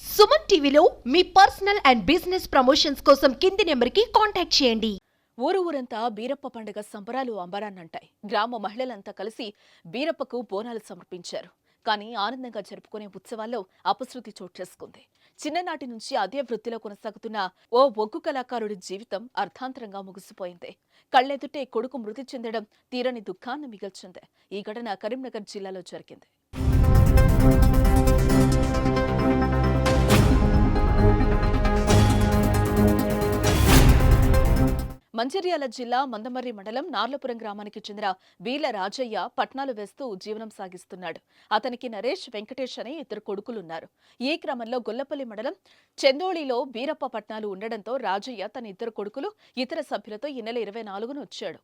సుమన్ టీవీలో మీ personal and business promotions కోసం కింది నెంబర్కి కాంటాక్ట్ చేయండి. ఊరు ఊరంతా బీరప్ప పండుగ సంబరాలు అంబరాన్నంటాయి. గ్రామ మహిళలంతా కలిసి బీరప్పకు బోనాలు సమర్పించారు. కానీ ఆనందంగా జరుపుకునే ఉత్సవాల్లో అపశృతి చోటు చేసుకుంది. చిన్ననాటి నుంచి అదే వృత్తిలో కొనసాగుతున్న ఓ ఒగ్గు కళాకారుడి జీవితం అర్థాంతరంగా ముగిసిపోయింది. కళ్ళెదుటే కొడుకు మృతి చెందడం తీరని దుఃఖాన్ని మిగిల్చింది. ఈ ఘటన కరీంనగర్ జిల్లాలో జరిగింది. మంచిర్యాల జిల్లా మందమర్రి మండలం నార్లపురం గ్రామానికి చెందిన వీల రాజయ్య పట్నాలు వేస్తూ జీవనం సాగిస్తున్నాడు. అతనికి నరేష్ వెంకటేష్ అనే ఇద్దరు కొడుకులున్నారు. ఈ క్రమంలో గొల్లపల్లి మండలం చెందోళిలో బీరప్ప పట్నాలు ఉండడంతో రాజయ్య తన ఇద్దరు కొడుకులు ఇతర సభ్యులతో ఈ నెల ఇరవై నాలుగున వచ్చాడు.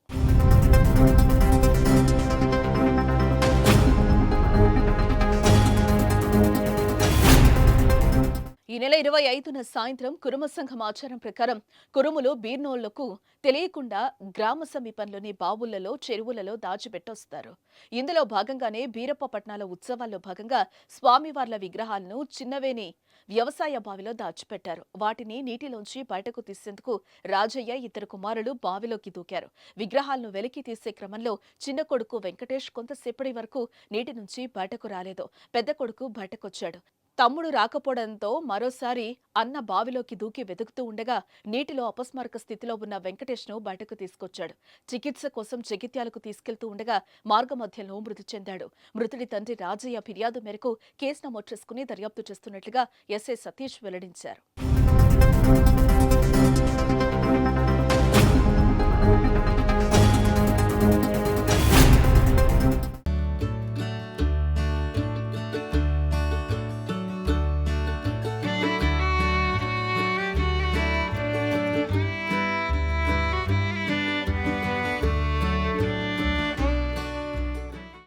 నెల ఇరవై ఐదున సాయంత్రం కురుమ సంఘం ఆచారం ప్రకారం కురుములు బీర్నోళ్ళకు తెలియకుండా గ్రామ సమీపంలోని బావులలో చెరువులలో దాచిపెట్టొస్తారు. ఇందులో భాగంగానే బీరప్ప పట్నాల ఉత్సవాల్లో భాగంగా స్వామివార్ల విగ్రహాలను చిన్నవేని వ్యవసాయ బావిలో దాచిపెట్టారు. వాటిని నీటిలోంచి బయటకు తీసేందుకు రాజయ్య ఇద్దరు కుమారులు బావిలోకి దూకారు. విగ్రహాలను వెలికి తీసే క్రమంలో చిన్న కొడుకు వెంకటేష్ కొంతసేపటి వరకు నీటి నుంచి బయటకు రాలేదు. పెద్ద కొడుకు బయటకొచ్చాడు. తమ్ముడు రాకపోవడంతో మరోసారి అన్న బావిలోకి దూకి వెతుకుతూ ఉండగా నీటిలో అపస్మారక స్థితిలో ఉన్న వెంకటేష్ను బయటకు తీసుకొచ్చాడు. చికిత్స కోసం జగిత్యాలకు తీసుకెళ్తూ ఉండగా మార్గమధ్యంలో మృతి చెందాడు. మృతుడి తండ్రి రాజయ్య ఫిర్యాదు మేరకు కేసు నమోదు చేసుకుని దర్యాప్తు చేస్తున్నట్లుగా ఎస్ఐ సతీష్ వెల్లడించారు.